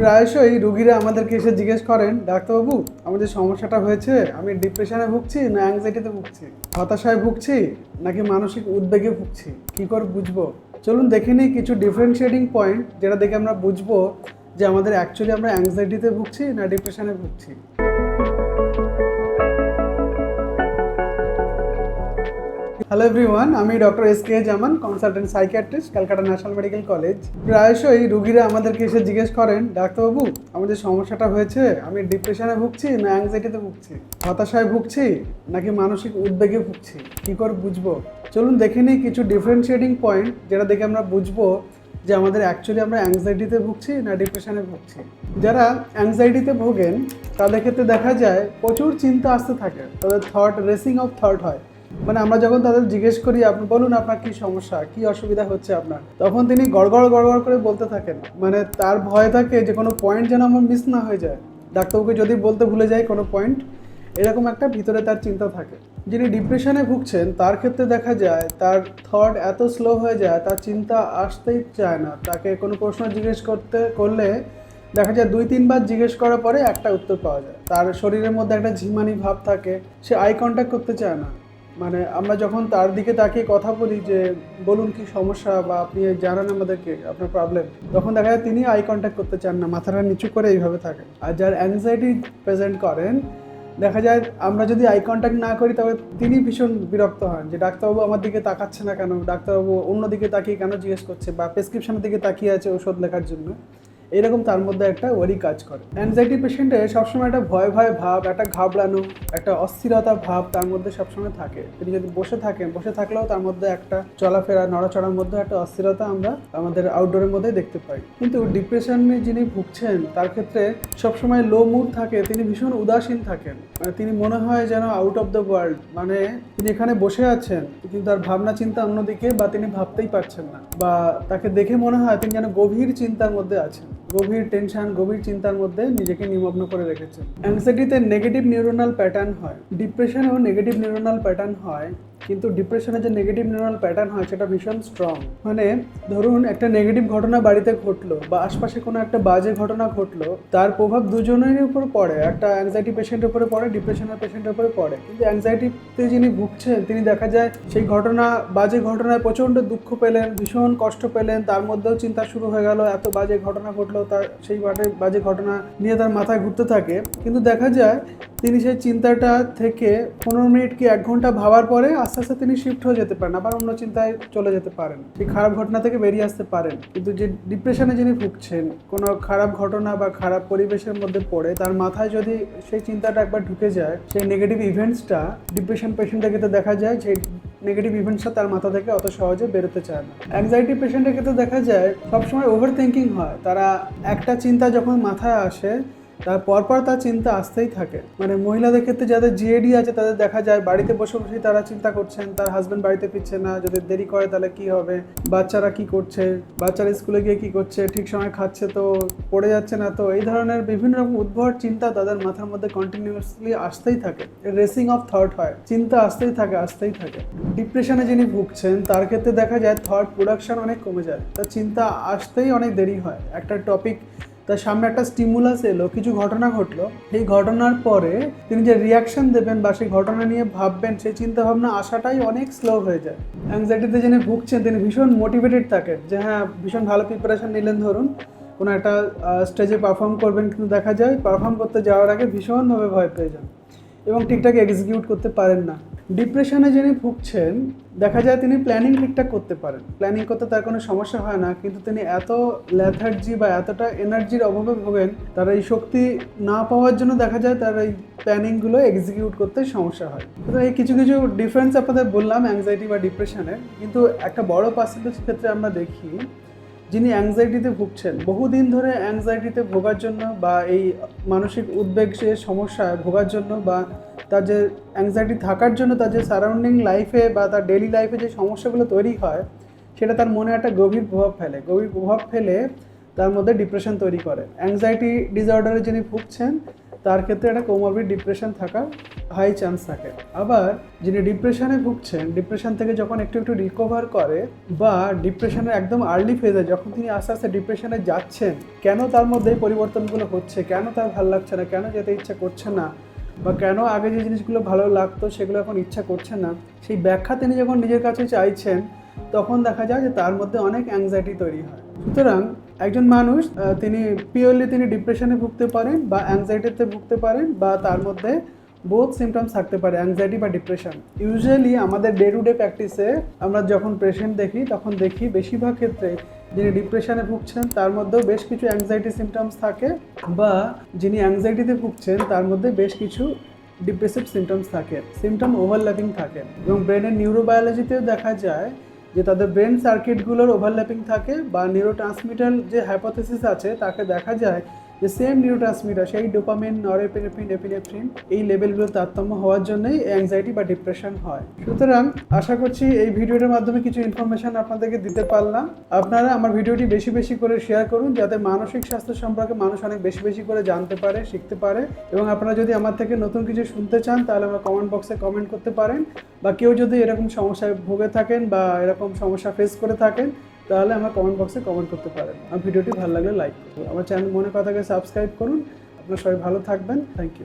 প্রায়শই রুগীরা আমাদেরকে এসে জিজ্ঞেস করেন, ডাক্তারবাবু, আমাদের সমস্যাটা হয়েছে, আমি ডিপ্রেশনে ভুগছি না অ্যাংজাইটিতে ভুগছি? হতাশায় ভুগছি নাকি মানসিক উদ্বেগে ভুগছি? কী করে বুঝব? চলুন দেখে নিই কিছু ডিফারেন্সিয়েটিং পয়েন্ট যেটা দেখে আমরা বুঝব যে আমাদের অ্যাকচুয়ালি আমরা অ্যাংজাইটিতে ভুগছি না ডিপ্রেশনে ভুগছি। হ্যালো এভরিওয়ান আমি doctor S K Zaman consultant psychiatrist Calcutta national medical college প্রায়শই রুগীরা আমাদেরকে এসে জিজ্ঞেস করেন, ডাক্তারবাবু, আমাদের সমস্যাটা হয়েছে, আমি ডিপ্রেশনে ভুগছি না অ্যাংজাইটিতে ভুগছি? হতাশায় ভুগছি নাকি মানসিক উদ্বেগে ভুগছি? কি করে বুঝব? চলুন দেখে নিই কিছু ডিফারেন্সিয়েটিং পয়েন্ট যেটা দেখে আমরা বুঝব যে আমাদের অ্যাকচুয়ালি আমরা অ্যাংজাইটিতে ভুগছি না ডিপ্রেশনে ভুগছি। যারা অ্যাংজাইটিতে ভোগেন, তাদের ক্ষেত্রে দেখা যায় প্রচুর চিন্তা আসতে থাকে। তাদের থট রেসিং অফ থট হয়। মানে আমরা যখন তাদের জিজ্ঞেস করি, আপনি বলুন আপনার কি সমস্যা, কি অসুবিধা হচ্ছে আপনার? তখন তিনি গড়গড় গড়গড় করে বলতে থাকেন। মানে তার ভয় থাকে যে কোনো পয়েন্ট যেন আমার মিস না হয়ে যায়। ডাক্তারবাবুকে যদি বলতে ভুলে যায় কোনো পয়েন্ট এরকম একটা ভিতরে তার চিন্তা থাকে। যিনি ডিপ্রেশনে ভুগছেন, তার ক্ষেত্রে দেখা যায় তার থট এত স্লো হয়ে যায়, তার চিন্তা আসতেই চায় না। তাকে কোনো প্রশ্ন জিজ্ঞেস করতে, করলে দেখা যায় দুই, তিনবার জিজ্ঞেস করার পরে একটা উত্তর পাওয়া যায়। তার শরীরের মধ্যে একটা ঝিমানি ভাব থাকে, সে আই কন্ট্যাক্ট করতে চায় না। মানে আমরা যখন তার দিকে তাকিয়ে কথা বলি যে, বলুন কি সমস্যা বা আপনি জানান আমাদেরকে আপনার প্রবলেম তখন দেখা যায় তিনি আই কন্ট্যাক্ট করতে চান না, মাথাটা নিচু করে এইভাবে থাকেন। আর যার অ্যাংজাইটি প্রেজেন্ট করেন, দেখা যায় আমরা যদি আই কন্ট্যাক্ট না করি তবে তিনি ভীষণ বিরক্ত হন যে, ডাক্তারবাবু আমার দিকে তাকাচ্ছে না কেন? ডাক্তারবাবু অন্য দিকে তাকিয়ে কেন জিজ্ঞেস করছে? বা প্রেসক্রিপশনের দিকে তাকিয়ে আছে ওষুধ লেখার জন্য? এরকম তার মধ্যে একটা ওয়ারি কাজ করে। অ্যাংজাইটি পেশেন্টে সবসময় একটা ভয় ভয় ভাব, একটা ঘাবড়ানো, একটা অস্থিরতা ভাব তার মধ্যে সবসময় থাকে। তিনি যদি বসে থাকেন, বসে থাকলেও তার মধ্যে একটা চলাফেরা, নড়াচড়ার মধ্যে একটা অস্থিরতা আমরা আমাদের আউটডোরের মধ্যে দেখতে পাই। কিন্তু ডিপ্রেশনে যিনি ভুগছেন, তার ক্ষেত্রে সবসময় লো মুড থাকে, তিনি ভীষণ উদাসীন থাকেন। মানে তিনি মনে হয় যেন আউট অফ দ্য ওয়ার্ল্ড মানে তিনি এখানে বসে আছেন, কিন্তু তার ভাবনা চিন্তা অন্যদিকে বা তিনি ভাবতেই পারছেন না। বা তাকে দেখে মনে হয় তিনি যেন গভীর চিন্তার মধ্যে আছেন। গভীর টেনশন গভীর চিন্তার মধ্যে নিজেকে নিমগ্ন করে রেখেছে। অ্যাংজাইটিতে নেগেটিভ নিউরোনাল প্যাটার্ন হয়। ডিপ্রেশনেও নেগেটিভ নিউরোনাল প্যাটার্ন হয়। কিন্তু ডিপ্রেশনের যে নেগেটিভ নিউরাল প্যাটার্ন হয়, সেটা ভীষণ স্ট্রং মানে ধরুন, একটা নেগেটিভ ঘটনা বাড়িতে ঘটলো বা আশপাশে কোনো একটা বাজে ঘটনা ঘটলো, তার প্রভাব দুজনেরই উপর পড়ে। একটা অ্যাংজাইটি পেশেন্টের উপরে পড়ে ডিপ্রেশনের পেশেন্টের উপরে পড়ে। কিন্তু অ্যাংজাইটিতে যিনি ভুগছেন, তিনি দেখা যায় সেই ঘটনা, বাজে ঘটনায় প্রচণ্ড দুঃখ পেলেন, ভীষণ কষ্ট পেলেন, তার মধ্যেও চিন্তা শুরু হয়ে গেল, এত বাজে ঘটনা ঘটলো, তার সেই বাজে বাজে ঘটনা নিয়ে তার মাথায় ঘুরতে থাকে। কিন্তু দেখা যায়, তিনি সেই চিন্তাটা থেকে পনেরো মিনিট কি এক ঘণ্টা ভাবার পরে আস্তে আস্তে আস্তে তিনি শিফট হয়ে যেতে পারেন, আবার অন্য চিন্তায় চলে যেতে পারেন। সেই খারাপ ঘটনা থেকে বেরিয়ে আসতে পারেন। কিন্তু যে ডিপ্রেশনে যিনি ভুগছেন, কোনো খারাপ ঘটনা বা খারাপ পরিবেশের মধ্যে পড়ে, তার মাথায় যদি সেই চিন্তাটা একবার ঢুকে যায়, সেই নেগেটিভ ইভেন্টসটা ডিপ্রেশন পেশেন্টের ক্ষেত্রে দেখা যায় যে নেগেটিভ ইভেন্টসটা তার মাথা থেকে অত সহজে বেরোতে চায় না। অ্যাংজাইটি পেশেন্টের ক্ষেত্রে দেখা যায়, সবসময় ওভার থিঙ্কিং হয়। তারা একটা চিন্তা যখন মাথায় আসে তার পরপর তার চিন্তা আসতেই থাকে। মানে মহিলাদের ক্ষেত্রে যাদের জিএডি আছে, তাদের দেখা যায় বাড়িতে বসে বসেই তারা চিন্তা করছেন, তার হাজব্যান্ড বাড়িতে ফিরছে না, যদি দেরি করে তাহলে কি হবে? বাচ্চারা কি করছে? বাচ্চারা স্কুলে গিয়ে কি করছে? ঠিক সময় খাচ্ছে তো, পড়ে যাচ্ছে না তো, এই ধরনের বিভিন্ন রকম উদ্ভট চিন্তা তাদের মাথার মধ্যে কন্টিনিউয়াসলি আসতেই থাকে। রেসিং অফ থট হয়। চিন্তা আসতেই থাকে আসতেই থাকে। ডিপ্রেশনে যিনি ভুগছেন, তার ক্ষেত্রে দেখা যায় থট প্রোডাকশন অনেক কমে যায়। তার চিন্তা আসতেই অনেক দেরি হয়। একটা টপিক তার সামনে একটা স্টিমুলাস এলো, কিছু ঘটনা ঘটলো। সেই ঘটনার পরে তিনি যে রিয়াকশন দেবেন বা সেই ঘটনা নিয়ে ভাববেন, সেই চিন্তা ভাবনা আসাটাই অনেক স্লো হয়ে যায়। অ্যাংজাইটিতে যিনি ভুগছেন, তিনি ভীষণ মোটিভেটেড থাকেন যে হ্যাঁ ভীষণ ভালো প্রিপারেশন নিলেন ধরুন। কোনো একটা স্টেজে পারফর্ম করবেন কিন্তু দেখা যায় পারফর্ম করতে যাওয়ার আগে ভীষণভাবে ভয় পেয়ে যান। এবং ঠিকঠাক এক্সিকিউট করতে পারেন না। ডিপ্রেশনে যিনি ভুগছেন, দেখা যায় তিনি প্ল্যানিং ঠিকঠাক করতে পারেন। প্ল্যানিং করতে তার কোনো সমস্যা হয় না, কিন্তু তিনি এত ল্যাথার্জি বা এতটা এনার্জির অভাবে ভোগেন, তার এই শক্তি না পাওয়ার জন্য দেখা যায় তার এই প্ল্যানিংগুলো এক্সিকিউট করতে সমস্যা হয়। তো এই কিছু কিছু ডিফারেন্স আপনাদের বললাম অ্যাংজাইটি বা ডিপ্রেশনের কিন্তু একটা বড় পার্সেন্টেজ ক্ষেত্রে আমরা দেখি যিনি অ্যাংজাইটিতে ভুগছেন, বহুদিন ধরে অ্যাংজাইটিতে ভোগার জন্য বা এই মানসিক উদ্বেগ যে সমস্যায় ভোগার জন্য বা তার যে অ্যাংজাইটি থাকার জন্য তার যে সারাউন্ডিং লাইফে বা তার ডেলি লাইফে যে সমস্যাগুলো তৈরি হয়, সেটা তার মনে একটা গভীর প্রভাব ফেলে। গভীর প্রভাব ফেলে তার মধ্যে ডিপ্রেশন তৈরি করে। অ্যাংজাইটি ডিসঅর্ডারে যিনি ভুগছেন তার ক্ষেত্রে একটা কোমরবিড ডিপ্রেশন থাকার হাই চান্স থাকে। আবার যিনি ডিপ্রেশনে ভুগছেন ডিপ্রেশন থেকে যখন একটু একটু রিকভার করে বা ডিপ্রেশনের একদম আর্লি ফেজে যখন তিনি আস্তে আস্তে ডিপ্রেশনে যাচ্ছেন, কেন তার মধ্যে এই পরিবর্তনগুলো হচ্ছে? কেন তার ভালো লাগছে না? কেন যেতে ইচ্ছা করছে না? বা কেন আগে যে জিনিসগুলো ভালো লাগতো সেগুলো এখন ইচ্ছা করছে না? সেই ব্যাখ্যা তিনি যখন নিজের কাছে চাইছেন, তখন দেখা যায় যে তার মধ্যে অনেক অ্যাংজাইটি তৈরি হয়। সুতরাং একজন মানুষ তিনি পিওরলি তিনি ডিপ্রেশনে ভুগতে পারেন বা অ্যাংজাইটিতে ভুগতে পারেন বা তার মধ্যে বোথ সিমটমস থাকতে পারে অ্যাংজাইটি বা ডিপ্রেশন ইউজুয়ালি আমাদের ডে টু ডে প্র্যাকটিসে আমরা যখন পেশেন্ট দেখি, তখন দেখি বেশিরভাগ ক্ষেত্রে যিনি ডিপ্রেশনে ভুগছেন, তার মধ্যেও বেশ কিছু অ্যাংজাইটি সিমটমস থাকে বা যিনি অ্যাংজাইটিতে ভুগছেন, তার মধ্যে বেশ কিছু ডিপ্রেসিভ সিমটমস থাকে সিমটম ওভারল্যাপিং থাকে। এবং ব্রেনের নিউরোবায়োলজিতেও দেখা যায় যে তাদের ব্রেন সার্কিটগুলোর ওভারল্যাপিং থাকে বা নিউরোট্রান্সমিটার যে হাইপোথেসিস আছে তাকে দেখা যায় যে সেম নিউরোট্রান্সমিটার সেই ডোপামিন নরেপিনেফ্রিন এপিনেফ্রিন এই লেভেলগুলো তারতম্য হওয়ার জন্যই অ্যাংজাইটি বা ডিপ্রেশন হয়। সুতরাং আশা করছি এই ভিডিওটার মাধ্যমে কিছু ইনফরমেশন আপনাদেরকে দিতে পারলাম। আপনারা আমার ভিডিওটি বেশি বেশি করে শেয়ার করুন, যাতে মানসিক স্বাস্থ্য সম্পর্কে মানুষ অনেক বেশি বেশি করে জানতে পারে, শিখতে পারে। এবং আপনারা যদি আমার থেকে নতুন কিছু শুনতে চান, তাহলে আমার কমেন্ট বক্সে কমেন্ট করতে পারেন। বা কেউ যদি এরকম সমস্যায় ভুগে থাকেন বা এরকম সমস্যা ফেস করে থাকেন তাহলে আমার কমেন্ট বক্সে কমেন্ট করতে পারেন। আমার ভিডিওটি ভালো লাগলে লাইক করুন। আমার চ্যানেল মনে কথাকে সাবস্ক্রাইব করুন। আপনার সবাই ভালো থাকবেন। Thank you